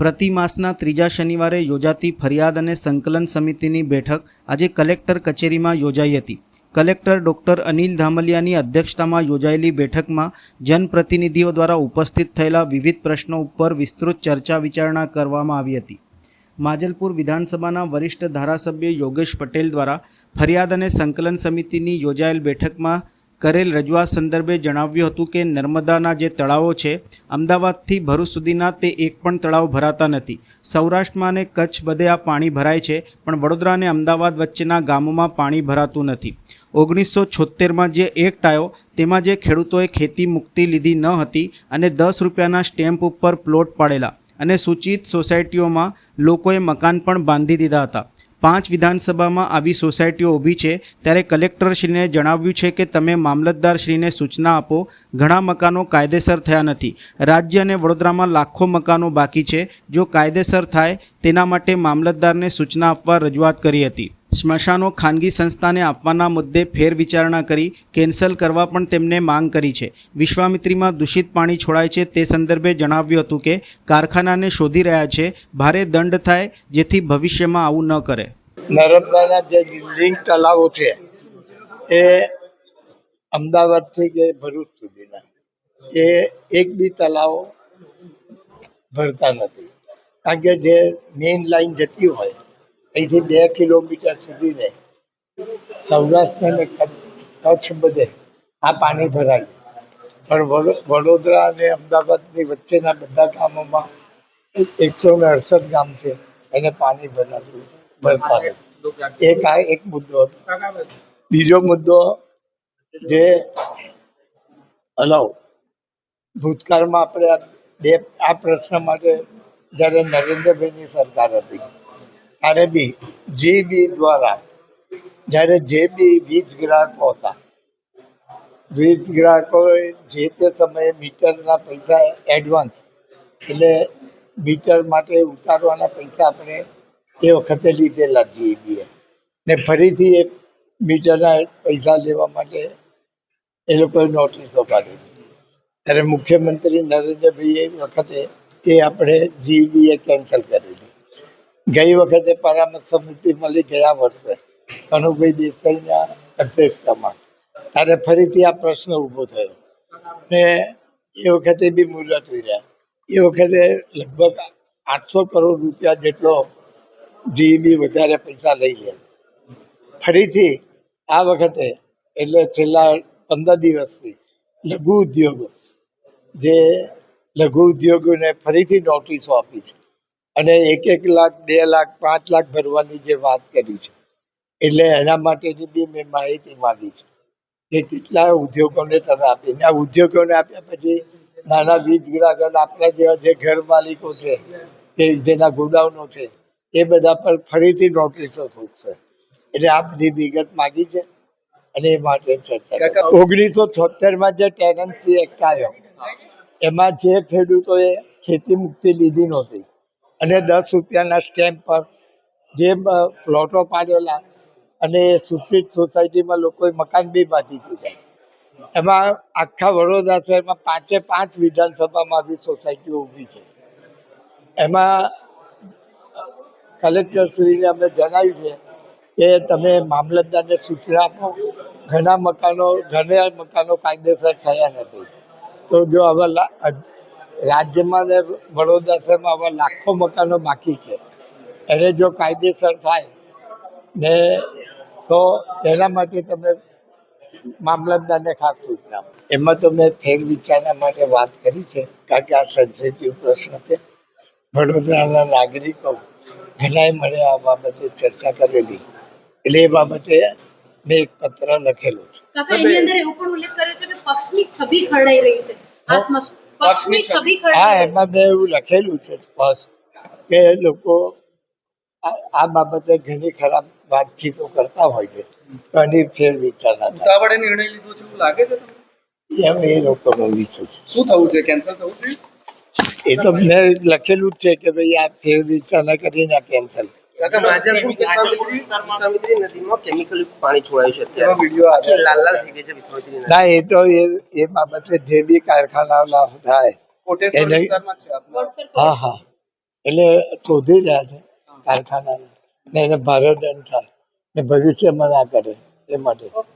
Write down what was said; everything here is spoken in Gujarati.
પ્રતિ માસના ત્રીજા શનિવારે યોજાતી ફરિયાદ અને સંકલન સમિતિની બેઠક આજે કલેક્ટર કચેરીમાં યોજાઈ હતી. કલેક્ટર ડૉક્ટર અનિલ ધામલિયાની અધ્યક્ષતામાં યોજાયેલી બેઠકમાં જનપ્રતિનિધિઓ દ્વારા ઉપસ્થિત થયેલા વિવિધ પ્રશ્નો ઉપર વિસ્તૃત ચર્ચા વિચારણા કરવામાં આવી હતી. માજલપુર વિધાનસભાના વરિષ્ઠ ધારાસભ્ય યોગેશ પટેલ દ્વારા ફરિયાદ અને સંકલન સમિતિની યોજાયેલ બેઠકમાં કરેલ રજૂઆત સંદર્ભે જણાવ્યું હતું કે નર્મદાના જે તળાવો છે, અમદાવાદથી ભરૂચ સુધીના તે એક પણ તળાવ ભરાતા નથી. સૌરાષ્ટ્રમાં અને કચ્છ બધે આ પાણી ભરાય છે, પણ વડોદરા અને અમદાવાદ વચ્ચેના ગામોમાં પાણી ભરાતું નથી. ઓગણીસો છોતેરમાં જે એક્ટ આવ્યો તેમાં જે ખેડૂતોએ ખેતી મુક્તિ લીધી ન હતી અને દસ રૂપિયાના સ્ટેમ્પ ઉપર પ્લોટ પાડેલા અને સૂચિત સોસાયટીઓમાં લોકોએ મકાન પણ બાંધી દીધા હતા. પાંચ વિધાનસભામાં આવી સોસાયટીઓ ઊભી છે, ત્યારે કલેક્ટરશ્રીને જણાવ્યું છે કે તમે મામલતદારશ્રીને સૂચના આપો, ઘણા મકાનો કાયદેસર થયા નથી. રાજ્ય અને વડોદરામાં લાખો મકાનો બાકી છે. જો કાયદેસર થાય, તેના માટે મામલતદારને સૂચના આપવા રજૂઆત કરી હતી. સ્મશાનો ખાનગી સંસ્થાને આપવાના મુદ્દે ફેર વિચારણા કરી કેન્સલ કરવા પણ તેમને માંગ કરી છે. વિશ્વામિત્રીમાં દૂષિત પાણી છોડાય છે તે સંદર્ભે જણાવ્યું હતું કે, કારખાનાને શોધી રહ્યા છે, ભારે દંડ થાય જેથી ભવિષ્યમાં આવું ન કરે. નર્મદાના જે લિંક તલાવો છે, એ અમદાવાદથી કે ભરૂચ સુધીના, એ એક બી તલાવો ભરતા નથી. કારણ કે જે મેઇન લાઈન જતી હોય અહીંથી બે કિલોમીટર સુધીને સૌરાષ્ટ્ર અને કચ્છ બધે આ પાણી ભરાય. પણ વડોદરા અને અમદાવાદની વચ્ચેના બધા ગામોમાં એકસો ને અડસઠ ગામ છે, એને પાણી ભરાતું, ભરતા એક આ એક મુદ્દો હતો. બીજો મુદ્દો જે હલો ભૂતકાળમાં આપણે બે, આ પ્રશ્ન માટે જ્યારે નરેન્દ્રભાઈની સરકાર હતી ત્યારે જીબી દ્વારા, જ્યારે જે બી વીજ ગ્રાહકો હતા, વીજ ગ્રાહકોએ જે તે સમયે મીટરના પૈસા એડવાન્સ એટલે મીટર માટે ઉતારવાના પૈસા આપણે એ વખતે લીધેલા જીબીએ. ને ફરીથી એ મીટરના પૈસા લેવા માટે એ લોકોએ નોટિસો કાઢી ત્યારે મુખ્યમંત્રી નરેન્દ્રભાઈ એ વખતે એ આપણે જીબીએ કેન્સલ કરેલી ગઈ વખતે પરામર્શ સમિતિ મળી ગયા વર્ષે કનુભાઈ દેસાઈના અધ્યક્ષતામાં. ત્યારે ફરીથી આ પ્રશ્ન ઊભો થયો. ને એ વખતે બી મુલતવી રહ્યા એ વખતે લગભગ આઠસો કરોડ રૂપિયા જેટલો જીબી વધારે પૈસા લઈ લે ફરીથી આ વખતે, એટલે છેલ્લા પંદર દિવસથી લઘુ ઉદ્યોગો, જે લઘુ ઉદ્યોગોને ફરીથી નોટિસો આપી છે. અને એક એક લાખ બે લાખ પાંચ લાખ ભરવાની જે વાત કરી છે. એટલે એના માટેની બી મેં માહિતી માંગી છે કે કેટલા ઉદ્યોગોને તમે આપીને આ ઉદ્યોગોને આપ્યા પછી નાના વીજ ગ્રાહકો આપણા જેવા જે ઘર માલિકો છે કે જેના ગોડાઉનો છે એ બધા પર ફરીથી નોટિસો થશે. એટલે આ બધી વિગત માગી છે અને એ માટે ચર્ચા ઓગણીસો છોતેરમાં જે ટેનન્સી એક્ટ આવ્યો એમાં જે ખેડૂતોએ ખેતી મુક્તિ લીધી નહોતી અને દસ રૂપિયાના સ્ટેમ્પ પર જે પ્લોટો પાડેલા અને સૂચિત સોસાયટીમાં લોકોએ મકાન બી બાંધી દીધા. એમાં આખા વડોદરા શહેરમાં પાંચે પાંચ વિધાનસભામાં આવી સોસાયટીઓ ઊભી છે. એમાં કલેક્ટરશ્રીને અમે જણાવ્યું છે કે તમે મામલતદારને સૂચના આપો, ઘણા મકાનો ઘણા મકાનો કાયદેસર થયા નથી. તો જો અ- રાજ્યમાં ને વડોદરા શહેરમાં હવે લાખો મકાનો બાકી છે. એને જો કાયદેસર થાય ને તો તેના માટે તમે મામલતદારને ખાસ સૂચના એમાં તો મેં ફેર વિચારણા માટે વાત કરી છે કારણ કે આ સેન્સિટિવ પ્રશ્ન છે. વડોદરાના નાગરિકો ઘણાએ મને આ બાબતે ચર્ચા કરેલી. એટલે એ બાબતે મેં એક પત્ર લખેલો છે. કાકા એની અંદર એવું પણ ઉલ્લેખ કર્યો છે કે પક્ષની છબી ખરડાઈ રહી છે. આ પક્ષની છબી હા. એમાં મેં એવું લખેલું છે સ્પષ્ટ કે લોકો આ- બાબતે ઘણી ખરાબ વાતચીતો કરતા હોય છે. ઘણી ફેર વિચારણા થાય. ઉતાવળે નિર્ણય લીધો છે એવું લાગે છે? એમ એ લોકોનો વિચાર છે. શું થવું છે કેન્સલ થવું છે એ તો મેં લખેલું જ છે કે ભાઈ આ ફેર વિચારણા કરીને આ કેન્સલ કાકા માજલપુર વિશ્વામિત્રી વિશ્વામિત્રી નદીમાં કેમિકલ પાણી છોડાયું છે અત્યારે. વીડિયો આવે લાલ લાલ થઈ ગઈ છે વિશ્વામિત્રી ના એ તો એ એ બાબતે જે બી કારખાના થાય. કોટેશ્વર એને- વિસ્તારમાં છે આપના? હા હા. એટલે શોધી રહ્યા છે કારખાનાને. ને એને ભારે દંડ થાય. ને ભવિષ્યમાં ના કરે એ માટે.